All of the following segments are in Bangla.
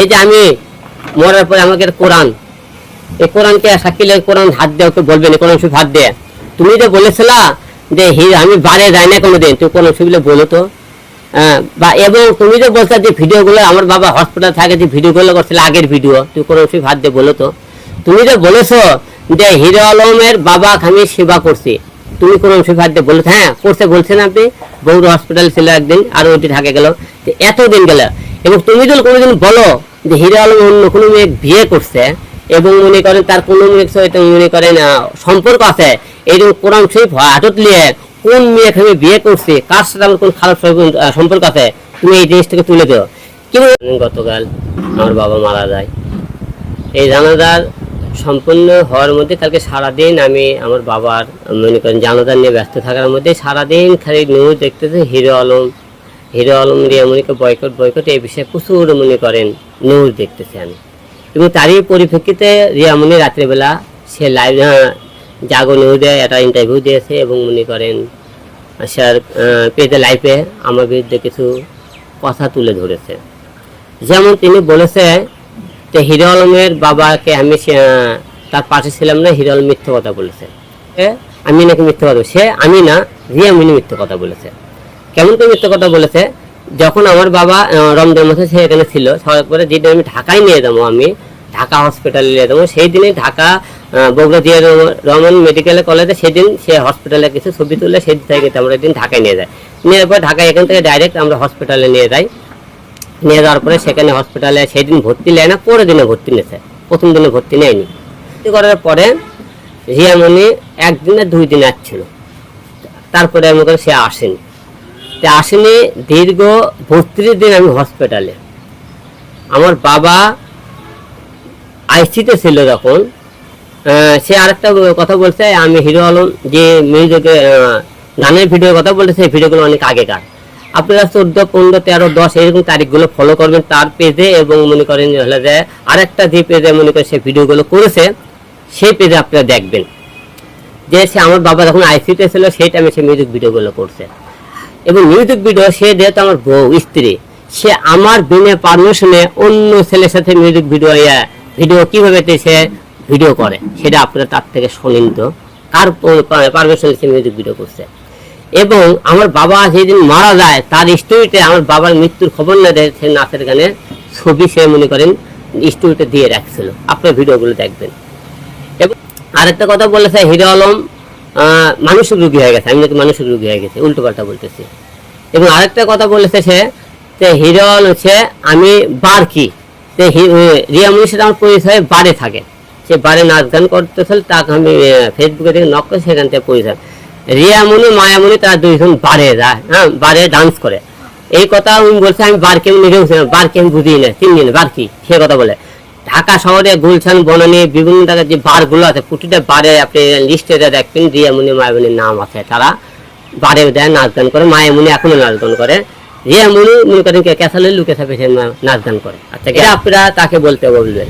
এই যে আমি মরার পরে আমাকে কোরআন এই কোরআনকে সাকিলে কোরআন হাত দেওয়া ওকে বলবে না কোরআন শরীফ হাত দে তুমি যে বলেছিলা যে হি আমি বারে যাই না কোনোদিন তুই কোরআন শরীফ বলো তো। হ্যাঁ, বা এবং তুমি যে বলছো যে ভিডিওগুলো আমার বাবা হসপিটাল থাকে যে ভিডিওগুলো করছিল আগের ভিডিও তুই কোরআন শরীফ হাত দিয়ে বলো তো। তুমি যে বলেছ যে হিরো আলমের বাবা আমি সেবা করছি তুমি হাত দিয়ে বলেছ হ্যাঁ করছে বলছেন আপনি। বৌর হসপিটাল ছিল একদিন আর ওইটি থাকে গেল। এতদিন গেল এবং তুমি যদি কোনোদিন বলো যে হিরো আলম অন্য কোনো মেয়ে বিয়ে করছে, এবং মনে করেন তার কোনো মেয়ের সাথে মনে করেন সম্পর্ক আছে এইরকম কোরআন শরীফ হাতত নিয়ে কোন মেয়ে আমি বিয়ে করছি, কার সাথে আমার কোন খারাপ সম্পর্ক- আছে, তুমি এই জিনিসটাকে তুলে দেও কিন্তু গতকাল আমার বাবা মারা যায়। এই জানাজার সম্পূর্ণ হওয়ার মধ্যে কালকে সারাদিন আমি আমার বাবার, মনে করেন জানাজার নিয়ে ব্যস্ত থাকার মধ্যে সারাদিন খালি নিউজ দেখতেছে, হিরো আলম হিরো আলম রিয়ামণিকে বয়কট বয়কট এই বিষয়ে প্রচুর মনে করেন নিউজ দেখতেছি আমি। এবং তারই পরিপ্রেক্ষিতে রিয়ামণি রাত্রেবেলা সে লাইভ জাগো নিউজে একটা ইন্টারভিউ দিয়েছে এবং মনে করেন স্যার পেজে লাইফে আমার বিরুদ্ধে কিছু কথা তুলে ধরেছে। যেমন তিনি বলেছে যে হিরো আলমের বাবাকে আমি তার পাশে ছিলাম না, হিরো আলম মিথ্যে কথা বলেছে। আমি নাকি মিথ্যে কথা। সে, আমি না রিয়ামিনী মিথ্যে কথা বলেছে। কেমন করে মিথ্যে কথা বলেছে? যখন আমার বাবা রমজান মাসে সে এখানে ছিল করে যেদিন আমি ঢাকায় নিয়ে যাব আমি, ঢাকা হসপিটালে নিয়ে যাব, সেই দিনে ঢাকা বগুড়া জিয়া রহমান- মেডিকেল কলেজে সেদিন সে হসপিটালে কিছু ছবি তুলে, সেই থেকে আমরা একদিন ঢাকায় নিয়ে যাই। নিয়ে পর ঢাকায় এখান থেকে ডাইরেক্ট আমরা হসপিটালে নিয়ে যাই। নিয়ে যাওয়ার পরে সেখানে হসপিটালে সেদিন ভর্তি নেয় না, পরের দিনে ভর্তি নিয়েছে। প্রথম দিনে ভর্তি নেয়নি। ভর্তি করার পরে রিয়ামণি একদিনে দুই দিন আসছিল। তারপরে আমি করে সে আসেনি। সে আসেনি দীর্ঘ বত্রিশ দিন আমি হসপিটালে আমার বাবা আইসিতে ছিল যখন সে আরেকটা কথা বলছে, আমি হিরো আলম যে মিউজিকে গানের ভিডিওর কথা বলছে, সেই ভিডিওগুলো অনেক আগেকার। আপনারা চোদ্দ, পনেরো, তেরো, দশ এরকম তারিখগুলো ফলো করবেন তার পেজে এবং মনে করেন হলো যে আরেকটা যে পেজে মনে করেন সে ভিডিওগুলো করেছে, সেই পেজে আপনারা দেখবেন। যে সে আমার বাবা যখন আইসিতে ছিল, সেই টাইমে সে মিউজিক ভিডিওগুলো করছে। এবং মিউজিক ভিডিও সে যেহেতু আমার বউ, স্ত্রী, সে আমার বিনা পারমিশনে অন্য ছেলের সাথে মিউজিক ভিডিও ভিডিও কীভাবে সে ভিডিও করে, সেটা আপনারা তার থেকে শোনেন তো কার পারমিশনে সে মিউজিক ভিডিও করছে। এবং আমার বাবা যেদিন মারা যায়, তার স্টোরিতে আমার বাবার মৃত্যুর খবর না দেয়, সে নাচের গানে ছবি সে মনে করেন স্টোরিতে দিয়ে রাখছিল। আপনার ভিডিওগুলো দেখবেন। এবং আরেকটা কথা বলেছে, হিরো আলম মানসিক রোগী হয়ে গেছে, আমি নাকি মানসিক রোগী হয়ে গেছে, উল্টো পাল্টা বলতেছি। এবং আরেকটা কথা বলেছে সে, যে হিরো আলম হচ্ছে আমি বার কি? যে রিয়ামনির আমার পরিচয় বারে থাকে। সে বারে নাচ গান করতেছিল, তাকে আমি ফেসবুকে থেকে নক করে সেখান থেকে পরিচয় রিয়ামণি মায়ামণি তারা দুইজন বারে যায় হ্যাঁ বারে ডান্স করে। এই কথা উনি বলছে, আমি বার কেমন নিজেও বার কেমন বুঝি না তিন দিন বার কি? সে কথা বলে। ঢাকা শহরে গুলশান বনানী বিভিন্ন জায়গায় যে বারগুলো আছে প্রতিটা বারে আপনি লিস্টে দেখবেন রিয়ামণি মায়ামণির নাম আছে। তারা বারে দেয় নাচ গান করে। মায়ামণি এখনও নাচ গান করে। রিয়ামণি মনে করেন কে ক্যাসালে লুকে থাকে সে না- নাচ গান করে। আচ্ছা এটা আপনারা তাকে বলতে বলবেন।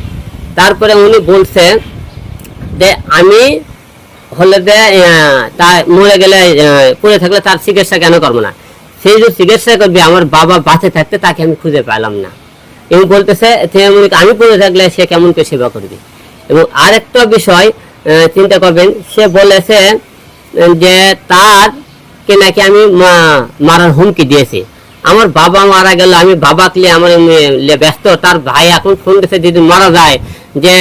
তারপরে উনি বলছে যে আমি হলে তা মরে গেলে পড়ে থাকলে তার চিকিৎসা কেন করব না? সেই যে চিকিৎসা করবে আমার বাবা বাঁচে থাকতে তাকে আমি খুঁজে পেলাম না। এবং বলতেছে আমি পড়ে থাকলে সে কেমন করে সেবা করবে? এবং আরেকটা বিষয় চিন্তা করবেন, সে বলেছে যে তার কে নাকি আমি মারার হুমকি দিয়েছি। আমার বাবা মারা গেল, আমি বাবাকে আমার ব্যস্ত, তার ভাই এখন ফোন দিয়েছে, যদি মারা যায়, যে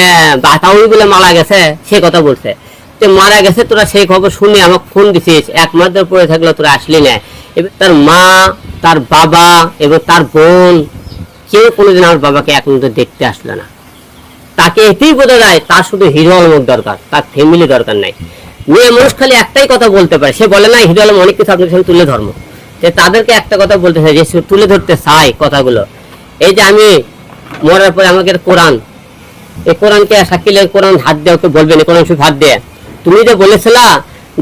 বাতাউনি বলে মারা গেছে, সে কথা বলছে। যে মারা গেছে, তোরা সেই খবর শুনে আমাকে ফোন দিছিস, এক মাস ধরে পড়ে থাকলে তোরা আসলি না। এবার তার মা, তার বাবা এবং তার বোন কেউ কোনোদিন আমার বাবাকে এক মিনিট দেখতে আসলো না। তাকে এতেই বোঝা যায় তার শুধু হিরো আলমের দরকার, তার ফ্যামিলি দরকার নাই। মেয়ে মানুষ খালি একটাই কথা বলতে পারে, সে বলে না হিরো আলম অনেক কিছু আপনার সাথে তুলে ধর্ম যে তাদেরকে একটা কথা বলতে চাই যে, সে তুলে ধরতে চাই কথাগুলো। এই যে আমি মরার পরে আমাকে কোরআন, এই কোরআনকে সাকিলের কোরআন হাত দেওয়া ওকে বলবে না কোরআন শরীফ হাত দেয়। তুমি যে বলেছিলা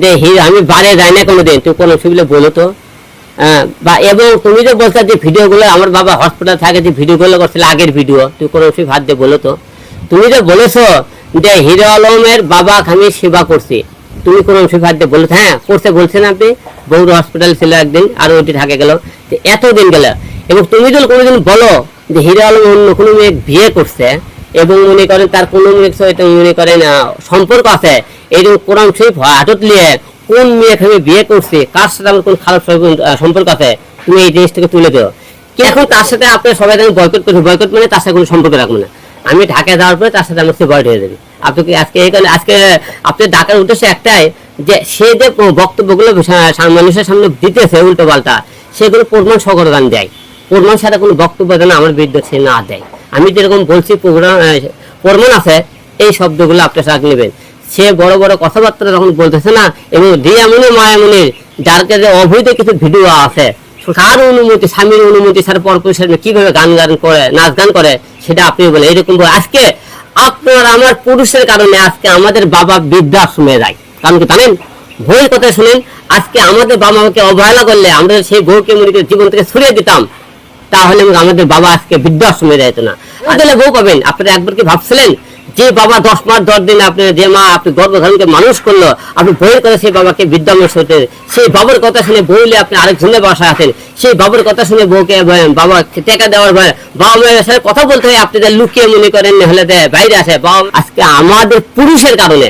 যে আমি বারে যাই না কোনোদিন। তুই কোরআন শরীফ বলো তো। বা এবং তুমি যে বলছো যে ভিডিওগুলো আমার বাবা হসপিটাল থাকে যে ভিডিওগুলো করছিল, আগের ভিডিও তুই কোরআন শরীফ হাত দিয়ে বলো তো। তুমি যে বলেছ যে হিরো আলমের বাবা আমি সেবা করছি, তুমি কোরআন শরীফ হাত দিয়ে বলেছ হ্যাঁ করছে বলছেন আপনি বৌর হসপিটাল ছিল একদিন, আর ওইটি থাকে গেল। এতদিন গেল। এবং তুমি যদি কোনোদিন বলো যে হিরো আলম অন্য কোনো মেয়ে বিয়ে করছে, এবং মনে করেন তার কোনো মনে করেন সম্পর্ক আছে, এরকম কোরআন শরীফ হাটত নিয়ে কোন মেয়ে আমি বিয়ে করছে, কার সাথে আমার কোন খারাপ সম্পর্ক- আছে, তুমি এই জিনিসটাকে তুলে দিও। এখন তার সাথে আপনার সবাই যখন বয়কট করবে বয়কট মানে তার সাথে কোনো সম্পর্ক রাখব না। আমি ঢাকায় যাওয়ার পরে তার সাথে আমার সেপারেট হয়ে যাবে। আপনি কি আজকে এই আজকে, আপনি ডাকার উদ্দেশ্য একটাই, যে সে যে বক্তব্যগুলো মানুষের সামনে দিতেছে উল্টো পাল্টা, সেগুলো প্রমাণ সগরদান দেয়। প্রমাণ ছাড়া কোনো বক্তব্য যেন আমার বিরুদ্ধে সে না দেয়। আমি যেরকম বলছি প্রোগ্রাম প্রমাণ আছে, এই শব্দগুলো আপনার সাথে নেবেন। সে বড় বড় কথাবার্তা যখন বলতেছে না, এবং দিয়ামনি মায়ামনির যার কাছে অবৈধ কিছু ভিডিও আছে, কার অনুমতি, স্বামীর অনুমতি ছাড়া পরপুরুষের কীভাবে গান গান করে, নাচ গান করে, সেটা আপনি বলে এরকম আজকে আপনার আমার পুরুষের কারণে আজকে আমাদের বাবা বৃদ্ধাশ্রমে যায়। কারণ কি জানেন? ভুল কথা শুনেন, আজকে আমাদের বাবা মাকে অবহেলা করলে আমরা সেই বউকে মনে জীবন থেকে সরিয়ে দিতাম, তাহলে আমাদের বাবা আজকে বৃদ্ধাশ্রমে যেত না। তাহলে বউ পাবেন, আপনারা একবার কি ভাবছিলেন? যে বাবা দশ মাস দশ দিন আপনি যে মা, আপনি গর্ভধারণকে মানুষ করল, আপনি বইয়ের কথা সেই বাবাকে বিদ্যামেশ হতে সেই বাবার কথা শুনে বইলে আপনি আরেক আরেকজনের বাসায় আছেন সেই বাবার কথা শুনে বউকে বাবা, টেকা দেওয়ার ভয়। বাবা মায়ের সাথে কথা বলতে হয়, আপনি লুকিয়ে মনে করেন হলে বাইরে আসে। বাবা, আজকে আমাদের পুরুষের কারণে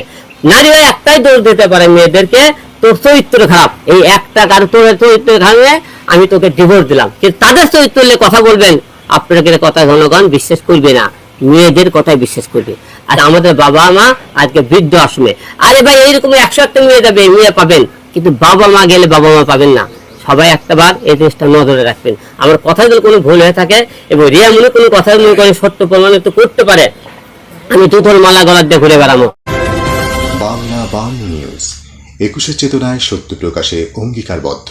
নারীরা একটাই দোষ দিতে পারে মেয়েদেরকে, তোর চরিত্র খারাপ। এই একটা কারণ তোর চরিত্র কারণে আমি তোকে ডিভোর্স দিলাম। কিন্তু তাদের চরিত্র কথা বলবেন, আপনাদের কথা জনগণ বিশ্বাস করবে না। মেয়েদের কথাই বিশ্বাস করবে। আর আমাদের বাবা মা আজকে বৃদ্ধ আশ্রমে। আরে ভাই, এইরকম একশো একটা মেয়ে যাবে, মেয়ে পাবেন। কিন্তু বাবা মা গেলে বাবা মা পাবেন না। সবাই একটা বার এই জিনিসটা নজরে রাখবেন। আমার কথা যদি কোনো ভুল হয়ে থাকে, এবং রিয়া মনে কোনো কথা মনে করে সত্য প্রমাণিত করতে পারে, আমি দুধর মালা গলার দিয়ে ঘুরে বেড়াবো। বাংলা বাংলা নিউজ, একুশে চেতনায় সত্য প্রকাশে অঙ্গীকারবদ্ধ।